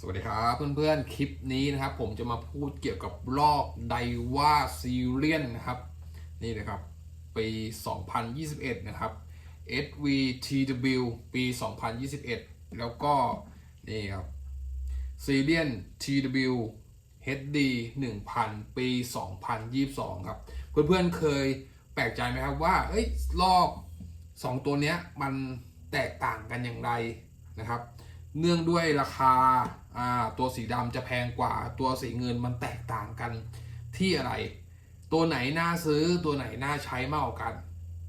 สวัสดีครับเพื่อนๆ คลิปนี้นะครับ ผมจะมาพูดเกี่ยวกับลอกไดว่าซีเรียนนะครับ นี่นะครับ ปี 2021 นะครับ SVTW ปี 2021 แล้วก็ นี่ครับซีเรียน TW HD 1000 ปี 2022 ครับ เพื่อนๆเคยแปลกใจไหมครับว่าเอ้ยลอก 2 ตัวเนี้ยมันแตกต่างกันอย่างไรนะครับ เนื่องด้วยราคาอ่า ตัวสีดำจะแพงกว่าตัวสีเงินมันแตกต่างกันที่อะไร ตัวไหนน่าซื้อตัวไหนน่าใช้มากกว่ากัน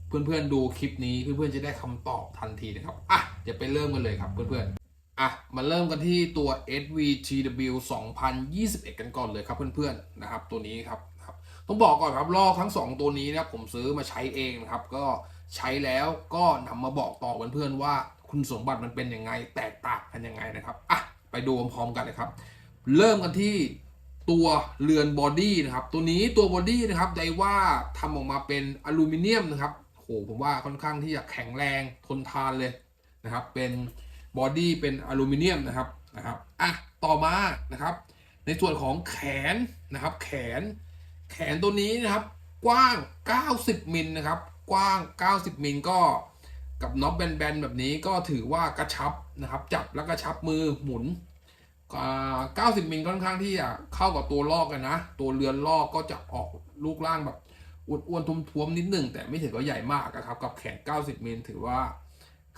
เพื่อนๆดูคลิปนี้เพื่อนๆจะได้คำตอบทันทีนะครับอะเดี๋ยวไปเริ่มกันเลยครับเพื่อนๆอะมาเริ่มกันที่ตัว SVTW 2021 กันก่อนเลยครับเพื่อนๆนะครับตัวนี้ครับครับ ต้องบอกก่อนครับลอกทั้ง 2 ตัวนี้นะครับผมซื้อมาใช้เองนะครับ ก็ใช้แล้วก็นำมาบอกต่อเพื่อนๆว่าคุณสมบัติมันเป็นยังไงแตกต่างกันยังไงนะครับอะ ไปดูพร้อมๆกันเลยครับ เริ่มกันที่ตัวเรือนบอดี้นะครับ ตัวนี้ตัวบอดี้นะครับไดว่าทำออกมาเป็นอลูมิเนียมนะครับโหผมว่าค่อนข้างที่จะแข็งแรงทนทานเลยนะครับ เป็นบอดี้เป็นอลูมิเนียมนะครับนะครับอะต่อมานะครับ ในส่วนของแขนนะครับ แขน แขนตัวนี้นะครับ กว้าง 90มิลนะครับ กว้าง 90มิลก็กับน็อตแบนๆแบบนี้ก็ถือว่ากระชับนะครับ จับแล้วกระชับมือหมุน อ่า90มิลค่อนข้างที่จะเข้ากับตัวลอกกันนะ ตัวเรือนลอกก็จะออกลูกล่างแบบอ้วนๆทุ้มๆนิดหนึ่งแต่ไม่ถือว่าใหญ่มากนะครับ กับแขน 90 มิลถือว่า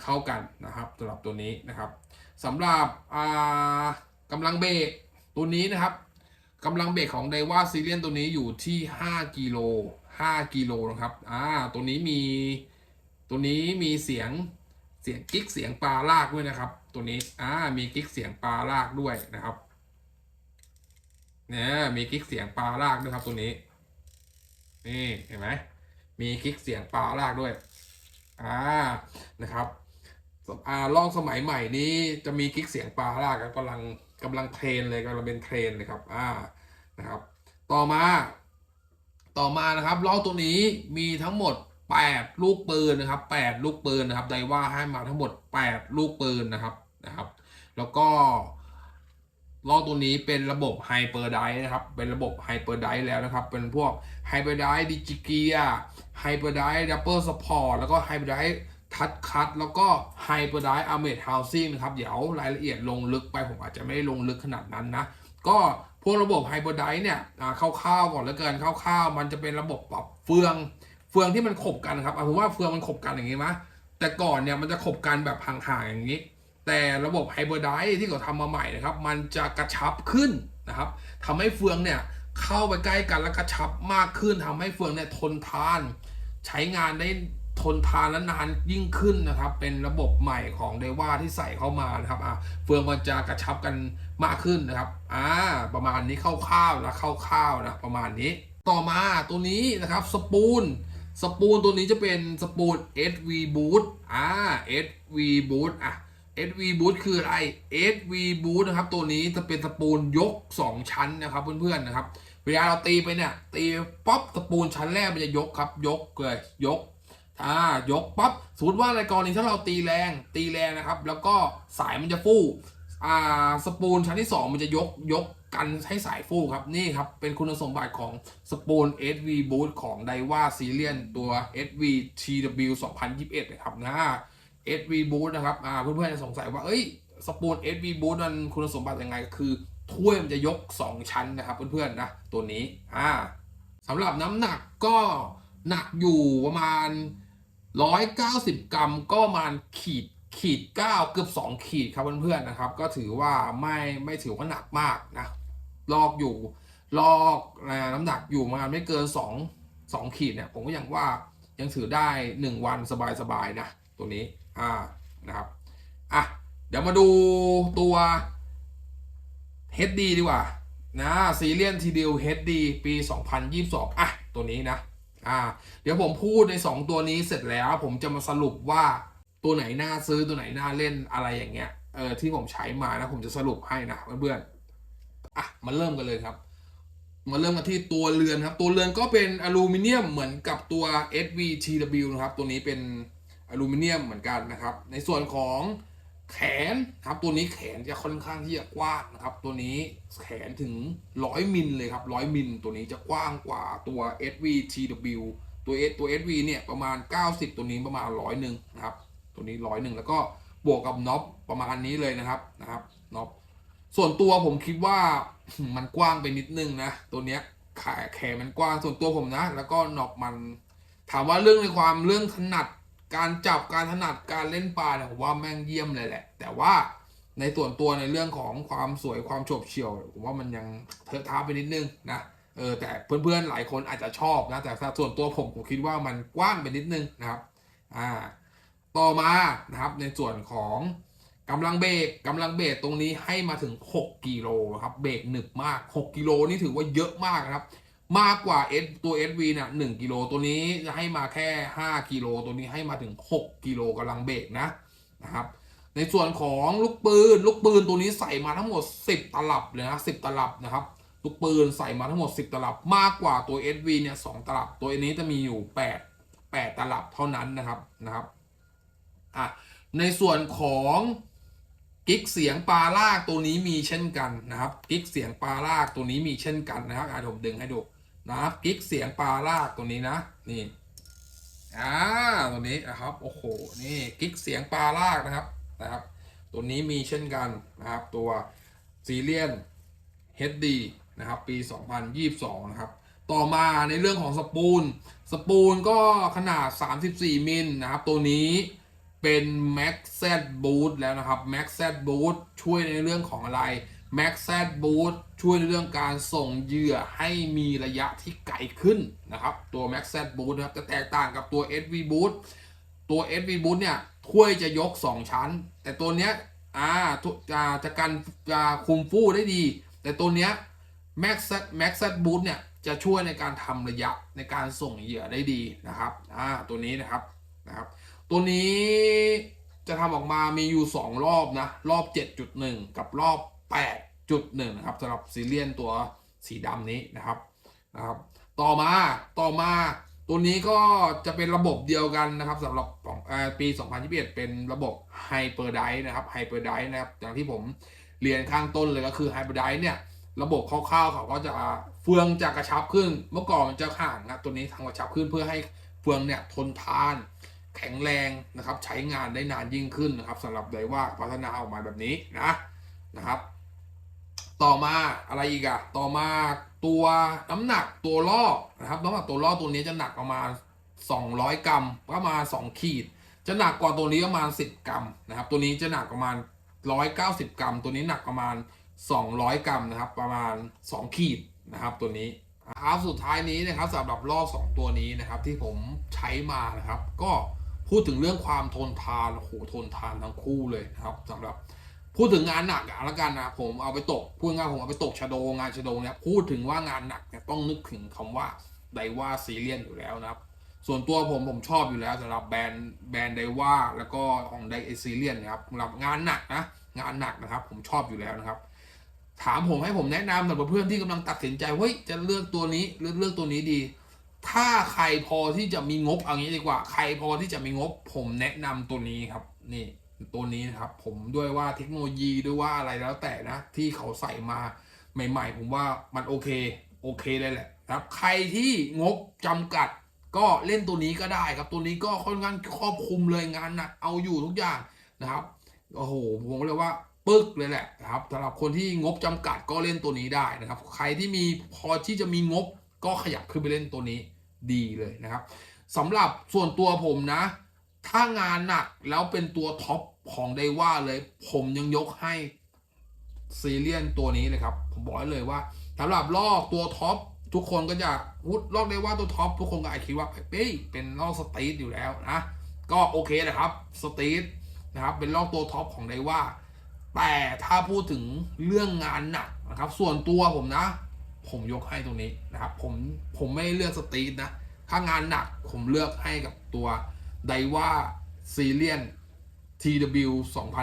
เข้ากันนะครับสำหรับตัวนี้นะครับสำหรับอ่ากำลังเบรกตัวนี้นะครับกำลังเบรกของไดว่าซีเรียนตัวนี้อยู่ที่ 5กิโล5กิโลนะครับอ่าตัวนี้มีตัวนี้มีเสียงเสียงกิ๊กเสียงปลาลากด้วยนะครับ ตัวนี้อ่ามีกิ๊กเสียงปลาลากด้วยนะครับเนี่ยมีกิ๊กเสียงปลาลากด้วยครับตัวนี้ นี่เห็นไหมมีกิ๊กเสียงปลาลากด้วยอ่านะครับอ่าลองสมัยใหม่นี้จะมีกิ๊กเสียงปลาลากกำลังกำลังเทรนเลยกำลังเป็นเทรนเลยครับอ่านะครับ ต่อมา ต่อมานะครับล้อตัวนี้มีทั้งหมด 8 ลูกปืนนะครับ 8 ลูกปืนนะครับไดว่าให้มาทั้งหมด 8 ลูกปืนนะครับนะครับ แล้วก็ล้อตัวนี้เป็นระบบไฮเปอร์ไดนะครับ เป็นระบบไฮเปอร์ไดแล้วนะครับ เป็นพวกไฮเปอร์ไดดิจิเกียไฮเปอร์ไดดับเบิลสปอร์ตแล้วก็ไฮเปอร์ไดทัดคัทแล้วก็ไฮเปอร์ไดอาร์เมดเฮาซิ่งนะครับ เดี๋ยวรายละเอียดลงลึกไปผมอาจจะไม่ได้ลงลึกขนาดนั้นนะ ก็พวกระบบไฮเปอร์ไดเนี่ยอ่าคร่าวๆก่อนแล้วเกันคร่าวๆ มันจะเป็นระบบปรับเฟือง เฟืองที่มันขบกันครับอะผมว่าเฟืองมันขบกันอย่างงี้มะแต่ก่อนเนี่ยมันจะขบกันแบบห่างๆอย่างนี้ แต่ระบบไฮเปอร์ไดที่เขาทำมาใหม่นะครับ มันจะกระชับขึ้นนะครับทำให้เฟืองเนี่ยเข้าไปใกล้กันแล้วกระชับมากขึ้นทำให้เฟืองเนี่ยทนทาน ใช้งานได้ทนทานและนานยิ่งขึ้นนะครับ เป็นระบบใหม่ของเดว่าที่ใส่เข้ามานะครับอะเฟืองมันจะกระชับกันมากขึ้นนะครับอ่าประมาณนี้คร่าวๆนะคร่าวๆนะประมาณนี้ ต่อมาตัวนี้นะครับสปูน สปูนตัวนี้จะเป็นสปูน SV Boot อ่า SV Boot อะ SV Boot คืออะไร SV Boot นะครับ ตัวนี้จะเป็นสปูนยก 2 ชั้นนะครับเพื่อนๆนะครับ เวลาเราตีไปเนี่ยตีป๊อปสปูนชั้นแรกมันจะยกครับ ยกเลยยกอ่ายกปั๊บสมมติว่าในกรณีถ้าเราตีแรงตีแรงนะครับ แล้วก็สายมันจะฟู่ อ่าสปูนชั้นที่ 2 มันจะยกยกกันให้สายฟูครับ นี่ครับ เป็นคุณสมบัติของสปูน SV Boot ของ d a i w a s e r i a n ตัว SV TW 2021 นะครับนะ SV Boot นะครับอ่าเพื่อนๆจะสงสัยว่าเอ้ยสปูน SV Boot มันคุณสมบัติยังไงก็คือถ้วยมันจะยก 2 ชั้นนะครับเพื่อนๆนะตัวนี้อ่าสำหรับน้ำหนักก็หนักอยู่ประมาณ 190 กรัมก็ประมาณขีด ขีด9เกือบ2ขีดครับเพื่อนๆนะครับ ก็ถือว่าไม่ไม่ถือว่าหนักมากนะลอกอยู่ลอกนะน้ำหนักอยู่ประมาณไม่เกิน2 2ขีดเนี่ยผมก็ยังว่ายังถือได้1วันสบายๆนะตัวนี้อ่านะครับอะเดี๋ยวมาดูตัว HD ดีกว่านะซีเรียนทีเดียว HD ปี 2022 อะ ตัวนี้นะ อ่า เดี๋ยวผมพูดใน 2 ตัวนี้เสร็จแล้วผมจะมาสรุปว่า ตัวไหนน่าซื้อตัวไหนน่าเล่นอะไรอย่างเงี้ยเออที่ผมใช้มานะผมจะสรุปให้นะเพื่อนๆอะมาเริ่มกันเลยครับ มาเริ่มกันที่ตัวเรือนครับ ตัวเรือนก็เป็นอลูมิเนียมเหมือนกับตัว SVTW นะครับ ตัวนี้เป็นอลูมิเนียมเหมือนกันนะครับ ในส่วนของแขนครับตัวนี้แขนจะค่อนข้างที่จะกว้างนะครับ ตัวนี้แขนถึงร้อยมิลเลยครับร้อยมิลตัวนี้จะกว้างกว่าตัว SVTW ตัว S ตัว SV เนี่ยประมาณ 90 ตัวนี้ประมาณร้อยหนึ่งนะครับ ตัวนี้ร้อยหนึ่งแล้วก็บวกกับน็อปประมาณนี้เลยนะครับนะครับน็อปส่วนตัวผมคิดว่ามันกว้างไปนิดนึงนะตัวเนี้ยขาแขนมันกว้างส่วนตัวผมนะ แล้วก็น็อปมัน ถามว่าเรื่องในความเรื่องถนัดการจับการถนัดการเล่นปลาเนี่ยผมว่าแม่งเยี่ยมเลยแหละ แต่ว่าในส่วนตัวในเรื่องของความสวยความโฉบเฉี่ยวผมว่ามันยังเทอะท้าไปนิดนึงนะเออแต่เพื่อนๆหลายคนอาจจะชอบนะแต่ส่วนตัวผมผมคิดว่ามันกว้างไปนิดนึงนะครับอ่า ต่อมานะครับในส่วนของกำลังเบรกกำลังเบรกตรงนี้ให้มาถึง 6กิโลครับเบรกหนึบมาก 6กิโลนี่ถือว่าเยอะมากครับ มากกว่า S ตัว SV นี่ยหกิโลตัวนี้จะให้มาแค่ 5กิโลตัวนี้ให้มาถึง 6กิโลกำลังเบรกนะนะครับ ในส่วนของลูกปืนลูกปืนตัวนี้ใส่มาทั้งหมด 10 ตลับเลยนะ10 ตลับนะครับลูกปืนใส่มาทั้งหมด 10 ตลับมากกว่าตัว SV เนี่ย2ตลับตัวนี้จะมีอยู่ 8 8 ตลับเท่านั้นนะครับนะครับ อะในส่วนของกิ๊กเสียงปลาลากตัวนี้มีเช่นกันนะครับกิ๊กเสียงปลาลากตัวนี้มีเช่นกันนะครับอะเดี๋ยวผมดึงให้ดูนะครับกิ๊กเสียงปลาลากตัวนี้นะนี่อ่าตัวนี้นะครับโอ้โหนี่กิ๊กเสียงปลาลากนะครับนะครับ ตัวนี้มีเช่นกันนะครับตัวซีเรียน HD นะครับปี 2022 นะครับ ต่อมาในเรื่องของสปูล สปูลก็ขนาด 34 มิลนะครับตัวนี้ เป็น Max Z Boot แล้วนะครับ Max Z Boot ช่วยในเรื่องของอะไร Max Z Boot ช่วยในเรื่องการส่งเหยื่อให้มีระยะที่ไกลขึ้นนะครับ ตัว Max Z Boot นะครับจะแตกต่างกับตัว SV Boot ตัว SV Boot เนี่ยถ้วยจะยก 2 ชั้น แต่ตัวเนี้ยอ่าจะจะกันจะคุมฟู่ได้ดี แต่ตัวเนี้ย Max Z Max Z Boot เนี่ยจะช่วยในการทำระยะในการส่งเหยื่อได้ดีนะครับอ่าตัวนี้นะครับนะครับ ตัวนี้จะทำออกมามีอยู่ 2 รอบนะ รอบ 7.1 กับรอบ 8.1 นะครับสำหรับซีเรียนตัวสีดำนี้นะครับนะครับ ต่อมาต่อมาตัวนี้ก็จะเป็นระบบเดียวกันนะครับสำหรับของเอ่อปี 2021 เป็นระบบ Hyper d i นะครับ Hyper d i นะครับอย่างที่ผมเรียนข้างต้นเลยก็คือ Hyper d i เนี่ยระบบคร่าวๆเขาก็จะเฟืองจะกระชับขึ้น เมื่อก่อนมันจะห่างนะตัวนี้ทำกระชับขึ้นเพื่อให้เฟืองเนี่ยทนทาน แข็งแรงนะครับ ใช้งานได้นานยิ่งขึ้นนะครับสำหรับไดว่าพัฒนาออกมาแบบนี้นะนะครับ ต่อมาอะไรอีกอะต่อมาตัวน้ำหนักตัวล่อนะครับน้ำหนักตัวล่อตัวนี้จะหนักประมาณ 200 กรัมประมาณ 2 ขีด จะหนักกว่าตัวนี้ประมาณ 10 กรัมนะครับ ตัวนี้จะหนักประมาณ 190 กรัม ตัวนี้หนักประมาณ 200 กรัมนะครับ ประมาณ 2 ขีดนะครับ ตัวนี้ครับสุดท้ายนี้นะครับสำหรับล่อสองตัวนี้นะครับ ที่ผมใช้มานะครับ ก็ พูดถึงเรื่องความทนทานโอ้โหทนทานทั้งคู่เลยนะครับสำหรับพูดถึงงานหนักอะล้วกันนะผมเอาไปตกพูดง่ายผมเอาไปตกชะโดงานชะโดเนี่ยพูดถึงว่างานหนักเนี่ยต้องนึกถึงคำว่าไดว่าซีเรียนอยู่แล้วนะครับ ส่วนตัวผมผมชอบอยู่แล้วสำหรับแบรนด์แบรนด์ไดว่าแล้วก็ของไดซีเรียนนะครับสำหรับงานหนักนะงานหนักนะครับ ผมชอบอยู่แล้วนะครับ ถามผมให้ผมแนะนำสำหรับเพื่อนที่กำลังตัดสินใจเฮ้ยจะเลือกตัวนี้เลือกเลือกตัวนี้ดี ถ้าใครพอที่จะมีงบเอางี้ดีกว่า ใครพอที่จะมีงบ ผมแนะนำตัวนี้ครับ นี่ตัวนี้นะครับ ผมด้วยว่าเทคโนโลยีด้วยว่าอะไรแล้วแต่นะ ที่เขาใส่มาใหม่ ๆ ผมว่ามันโอเค โอเคเลยแหละครับ ใครที่งบจำกัดก็เล่นตัวนี้ก็ได้ครับ ตัวนี้ก็ค่อนข้างครอบคลุมเลยงานหนักเอาอยู่ทุกอย่างนะครับโอ้โหผมก็เลยว่าปึ๊กเลยแหละนะครับสำหรับคนที่งบจำกัดก็เล่นตัวนี้ได้นะครับ ใครที่มีพอที่จะมีงบ ก็ขยับขึ้นไปเล่นตัวนี้ดีเลยนะครับสำหรับส่วนตัวผมนะ ถ้างานหนักแล้วเป็นตัวท็อปของไดว่าเลย ผมยังยกให้ซีเรียนตัวนี้เลยครับ ผมบอกให้เลยว่าสำหรับลอกตัวท็อปทุกคนก็จะวุดลอกไดว่าตัวท็อปทุกคนก็อาจคิดว่าเฮ้ยเป็นลอกสตีทอยู่แล้วนะ ก็โอเคนะครับสตีทนะครับเป็นลอกตัวท็อปของไดว่า แต่ถ้าพูดถึงเรื่องงานหนักนะครับ ส่วนตัวผมนะ ผมยกให้ตรงนี้นะครับผมผมไม่เลือกสตรีทนะ ถ้างานหนักผมเลือกให้กับตัวไดว่าซีเรียน TW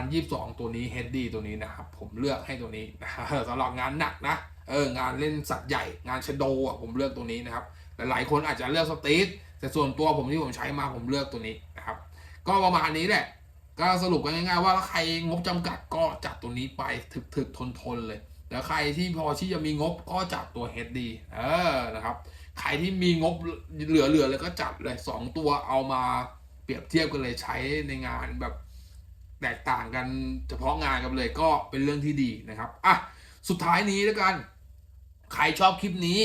2022 ตัวนี้ HD ตัวนี้นะครับ ผมเลือกให้ตัวนี้นะสำหรับงานหนักนะเอองานเล่นสัตว์ใหญ่งานชโดอะผมเลือกตัวนี้นะครับแต่หลายคนอาจจะเลือกสตรีทแต่ส่วนตัวผมที่ผมใช้มาผมเลือกตัวนี้นะครับ ก็ประมาณนี้แหละ ก็สรุปกันง่ายๆว่าถ้าใครงบจำกัดก็จัดตัวนี้ไปถึกๆทนๆเลย แล้วใครที่พอที่จะมีงบก็จัดตัว HD เออนะครับ ใครที่มีงบเหลือๆเลยก็จัดเลยสองตัวเอามาเปรียบเทียบกันเลยใช้ในงานแบบแตกต่างกันเฉพาะงานกันเลยก็เป็นเรื่องที่ดีนะครับอะสุดท้ายนี้แล้วกัน ใครชอบคลิปนี้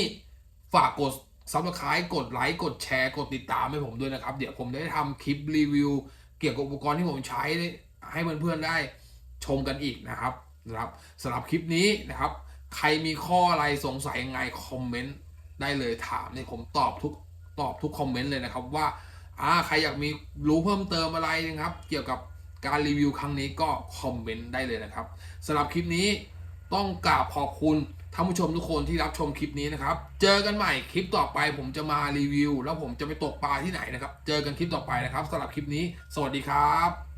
ฝากกด subscribe กดไลค์กดแชร์กดติดตามให้ผมด้วยนะครับ เดี๋ยวผมได้ทำคลิปรีวิว เกี่ยวกับอุปกรณ์ที่ผมใช้ให้เพื่อนๆได้ชมกันอีกนะครับ นะครับสำหรับคลิปนี้นะครับ ใครมีข้ออะไรสงสัยยังไงคอมเมนต์ได้เลยถามเนี่ยผมตอบทุกตอบทุกคอมเมนต์เลยนะครับว่าอ่าใครอยากมีรู้เพิ่มเติมอะไรนะครับ เกี่ยวกับการรีวิวครั้งนี้ก็คอมเมนต์ได้เลยนะครับสำหรับคลิปนี้ต้องกราบขอบคุณท่านผู้ชมทุกคนที่รับชมคลิปนี้นะครับ เจอกันใหม่คลิปต่อไปผมจะมารีวิว แล้วผมจะไปตกปลาที่ไหนนะครับ เจอกันคลิปต่อไปนะครับสำหรับคลิปนี้ สวัสดีครับ